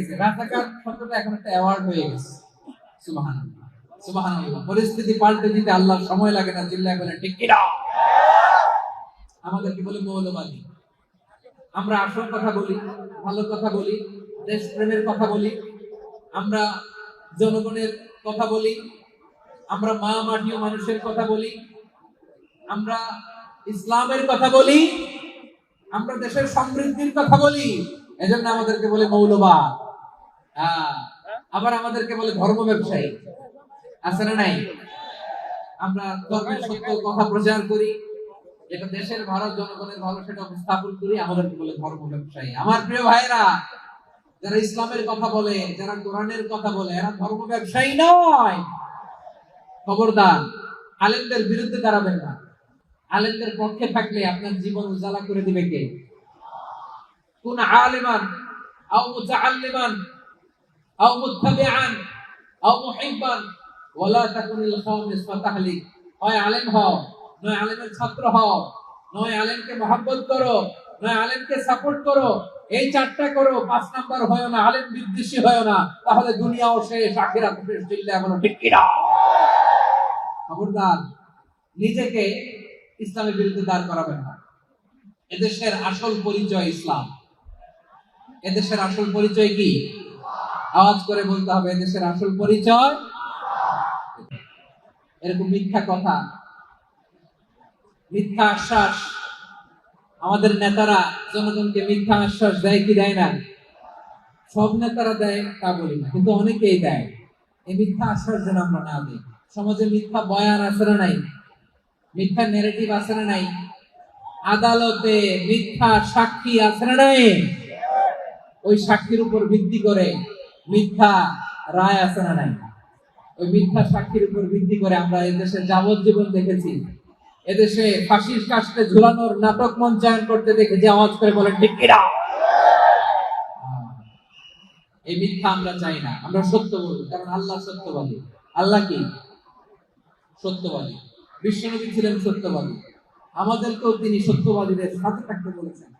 গেছে রাজাকার শব্দটা এখন একটা অ্যাওয়ার্ড হয়ে গেছে। সুবাহান সুবাহান পরিস্থিতি পাল্টে দিতে আল্লাহ সময় লাগে না চিল্লায় বলে ঠিক কিনা? আমাদেরকে বলে মৌলবাদী। আমরা আসল কথা বলি, ভালো কথা বলি, দেশপ্রেমের কথা বলি, আমরা জনগণের কথা বলি, আমরা মা মাটি ও মানুষের কথা বলি, আমরা ইসলামের কথা বলি, আমরা দেশের সমৃদ্ধির কথা বলি, এজন্য আমাদেরকে বলে মৌলবাদ। আবার আমাদেরকে বলে ধর্ম ব্যবসায়ী। আছে না নাই? আমরা ধর্মের সত্য কথা প্রচার করি, যেটা দেশের ভারত জনগণের ভালো সেটা উপস্থাপন করি, আমাদেরকে বলে ধর্ম ব্যবসায়ী। আমার প্রিয় ভাইরা যারা ইসলামের কথা বলে, যারা কোরআনের কথা বলে, এরা ধর্ম ব্যবসায়ী নয়। খবরদার, আলেমদের বিরুদ্ধে দাঁড়াবেন না। আলেমদের পক্ষে থাকলে আপনার জীবন উজালা করে দিবে কে? কোন আলেমান, আও মুতাআল্লিমান আও মুত্তাবিআন, আও মুহিব্বান, ওয়ালা তাকুনিল খামিস ফাতাহলিক হয় আলেম হও, নয় আলেমের ছাত্র হও, নয় আলেমকে মহব্বত করো, নয় আলেমকে সাপোর্ট করো, এই চারটা করো, পাঁচ নাম্বার হয় না, আলেম বিদ্বেষী হয় না, তাহলে দুনিয়াও শেষ, আখিরাত শেষ চিল্লা এমন ঠিক খবরদার, নিজেকে ইসলামের বিরুদ্ধে দাঁড় করাবেন না। এদেশের আসল পরিচয় ইসলাম। এদেশের আসল পরিচয় কি? আওয়াজ করে বলতে হবে, এদেশের আসল পরিচয়। এরকম মিথ্যা কথা, মিথ্যা আশ্বাস আমাদের নেতারা, জনগণকে মিথ্যা আশ্বাস দেয় কি দেয় না? সব নেতারা দেয়, তা বলি না। কিন্তু অনেকেই দেয়। এই মিথ্যা আশ্বাস যেন আমরা না দিই। সমাজে মিথ্যা বয়ান আছে না নাই? মিথ্যা নেগেটিভ আছে না নাই? আদালতে মিথ্যা সাক্ষী আছে না নাই? ওই সাক্ষীর উপর ভিত্তি করে মিথ্যা রায় আছে না নাই? ওই মিথ্যা সাক্ষীর উপর ভিত্তি করে আমরা এদেশে যাবজ্জীবন দেখেছি। এদেশে ফাঁসির কাস্টে ঝুলানোর নাটক মঞ্চায়ন করতে দেখেছি, আওয়াজ করে বলে, ঠিক এই মিথ্যা আমরা চাই না। আমরা সত্য বলব কারণ আল্লাহ সত্যবাদী। আল্লাহ কি? সত্যবাদী। বিশ্বনবী ছিলেন সত্যবাদী। আমাদেরকেও তিনি সত্যবাদীদের সাথে থাকতে বলেছেন।